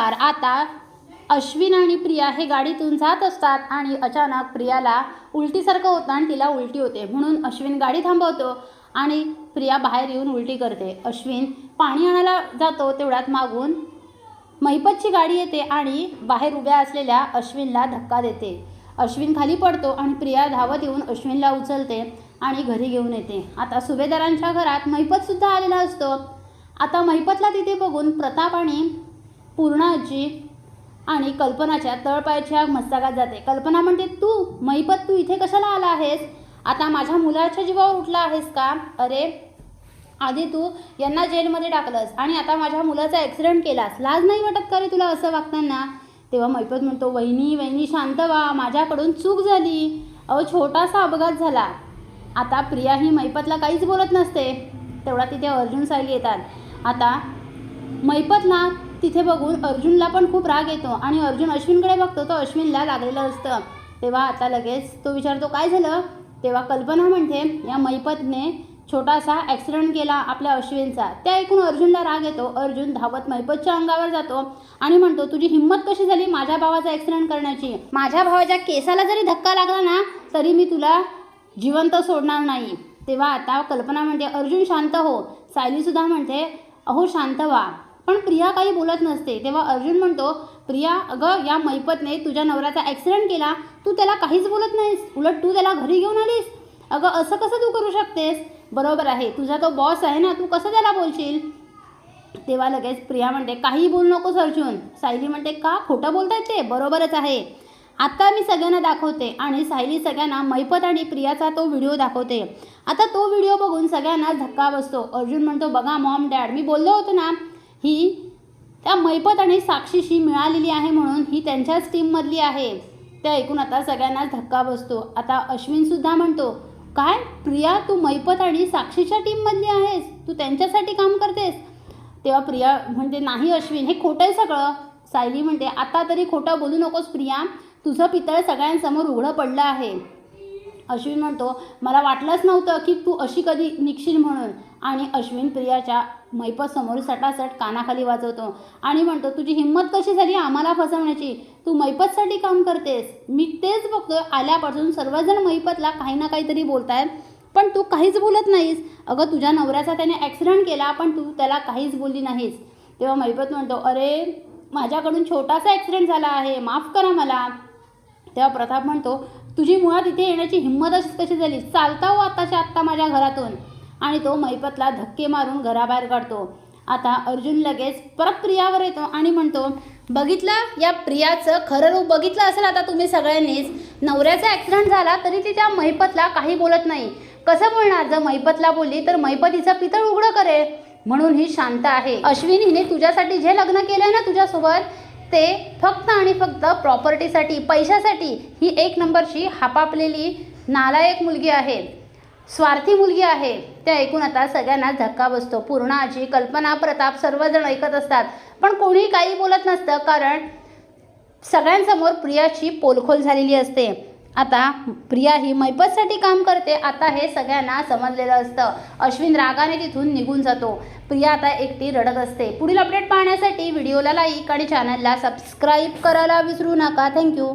नमस्कार. आता अश्विन आणि प्रिया हे गाडीतून जात असतात आणि अचानक प्रियाला उलटीसारखं होतं आणि तिला उलटी होते. म्हणून अश्विन गाडी थांबवतो आणि प्रिया बाहेर येऊन उलटी करते. अश्विन पाणी आणायला जातो तेवढ्यात मागून महिपतची गाडी येते आणि बाहेर उभ्या असलेल्या अश्विनला धक्का देते. अश्विन खाली पडतो आणि प्रिया धावत येऊन अश्विनला उचलते आणि घरी घेऊन येते. आता सुभेदारांच्या घरात महिपतसुद्धा आलेला असतो. आता महिपतला तिथे बघून प्रताप आणि पूर्णा आजी आणि कल्पनाच्या तळपायाच्या मस्तकात जाते. कल्पना म्हणते तू महिपत तू इथे कशाला आला आहेस? आता माझ्या मुलाच्या जीवावर उठला आहेस का? अरे आधी तू यांना जेलमध्ये टाकलंस आणि आता माझ्या मुलाचा ॲक्सिडेंट केलास. लाज नाही वाटत का रे तुला असं वागताना? तेव्हा मैपत म्हणतो वहिनी वहिनी शांत व्हा. माझ्याकडून चूक झाली. अहो छोटासा अपघात झाला. आता प्रिया ही मैपतला काहीच बोलत नसते. तेवढा तिथे अर्जुन सायली येतात. आता मैपतला तिथे बघून अर्जुनला पण खूप राग येतो आणि अर्जुन अश्विनकडे बघतो तो अश्विनला लागलेलं असतं. तेव्हा आता लगेच तो विचारतो काय झालं? तेव्हा कल्पना म्हणते या मैपतने छोटासा ॲक्सिडेंट केला आपल्या अश्विनचा. त्या ऐकून अर्जुनला राग येतो. अर्जुन धावत मैपतच्या अंगावर जातो आणि म्हणतो तुझी हिंमत कशी झाली माझ्या भावाचा ॲक्सिडेंट करण्याची? माझ्या भावाच्या केसाला जरी धक्का लागला ना तरी मी तुला जिवंत सोडणार नाही. तेव्हा आता कल्पना म्हणते अर्जुन शांत हो. सायलीसुद्धा म्हणते अहो शांत व्हा. पण प्रिया काही बोलत नसते. तेव्हा अर्जुन म्हणतो प्रिया अगं या मैपतने तुझ्या नवऱ्याचा ॲक्सिडेंट केला. तू त्याला काहीच बोलत नाहीस. उलट तू त्याला घरी घेऊन आलीस. अगं असं कसं तू करू शकतेस? बरोबर आहे. तुझा तो बॉस आहे ना तू कसं त्याला बोलशील? तेव्हा लगेच प्रिया म्हणते काही बोलू नकोस अर्जुन. सायली म्हणते का? खोटं बोलतायत ते? बरोबरच आहे. आता मी सगळ्यांना दाखवते आणि सायली सगळ्यांना मैपत आणि प्रियाचा तो व्हिडिओ दाखवते. आता तो व्हिडिओ बघून सगळ्यांना धक्का बसतो. अर्जुन म्हणतो बघा मॉम डॅड मी बोललो होतो ना ही त्या मैपत आणि साक्षीशी मिळालेली आहे म्हणून ही त्यांच्याच टीममधली आहे. ते ऐकून आता सगळ्यांनाच धक्का बसतो. आता अश्विनसुद्धा म्हणतो काय? प्रिया तू मैपत आणि साक्षीच्या टीममधली आहेस? तू त्यांच्यासाठी काम करतेस? तेव्हा प्रिया म्हणते नाही अश्विन हे खोटं आहे सगळं. सायली म्हणते आता तरी खोटं बोलू नकोस प्रिया. तुझं पितळ सगळ्यांसमोर उघडं पडलं आहे. अश्विन म्हणतो मला वाटलंच नव्हतं की तू अशी कधी निघशील म्हणून. आणि अश्विन प्रियाच्या मैपतसमोर सटासट कानाखाली वाजवतो आणि म्हणतो तुझी हिंमत कशी झाली आम्हाला फसवण्याची? तू मैपतसाठी काम करतेस. मी तेच बघतोय आल्यापासून सर्वजण मैपतला काही ना काहीतरी बोलतायत. पण तू काहीच बोलत नाहीस. अगं तुझ्या नवऱ्याचा त्याने ॲक्सिडेंट केला पण तू त्याला काहीच बोलली नाहीस. तेव्हा मैपत म्हणतो अरे माझ्याकडून छोटासा ॲक्सिडेंट झाला आहे. माफ करा मला. तेव्हा प्रताप म्हणतो तुझी मुळात इथे येण्याची हिंमतच कशी झाली? चालता हो आत्ताच्या आत्ता माझ्या घरातून. आणि तो मैपतला धक्के मारून घराबाहेर काढतो. आता अर्जुन लगेच परत प्रियावर येतो आणि म्हणतो बघितलं? या प्रियाचं खरं रूप बघितलं असेल आता तुम्ही सगळ्यांनीच. नवऱ्याचा ॲक्सिडेंट झाला तरी ती त्या मैपतला काही बोलत नाही. कसं बोलणार? जर मैपतला बोलली तर मैपतीचं पितळ उघडं करेल. म्हणून ही शांत आहे. अश्विन हिने तुझ्यासाठी जे लग्न केलं ना तुझ्यासोबत ते फक्त आणि फक्त प्रॉपर्टीसाठी पैशासाठी ही एक नंबरची हापापलेली नालायक मुलगी आहे. स्वार्थी मुलगी आहे. ते ऐकून आता सगळ्यांना धक्का बसतो. पूर्ण आजी कल्पना प्रताप सर्वजण ऐकत असतात. पण कोणी काही बोलत नसतं कारण सगळ्यांसमोर प्रियाची पोलखोल झालेली असते. आता प्रिया ही मैपतसाठी काम करते. आता हे सगळ्यांना समजलेलं असतं. अश्विन रागाने तिथून निघून जातो. प्रिया आता एकटी रडत असते. पुढील अपडेट पाहण्यासाठी व्हिडिओला लाईक आणि चॅनलला सबस्क्राईब करायला विसरू नका. थँक्यू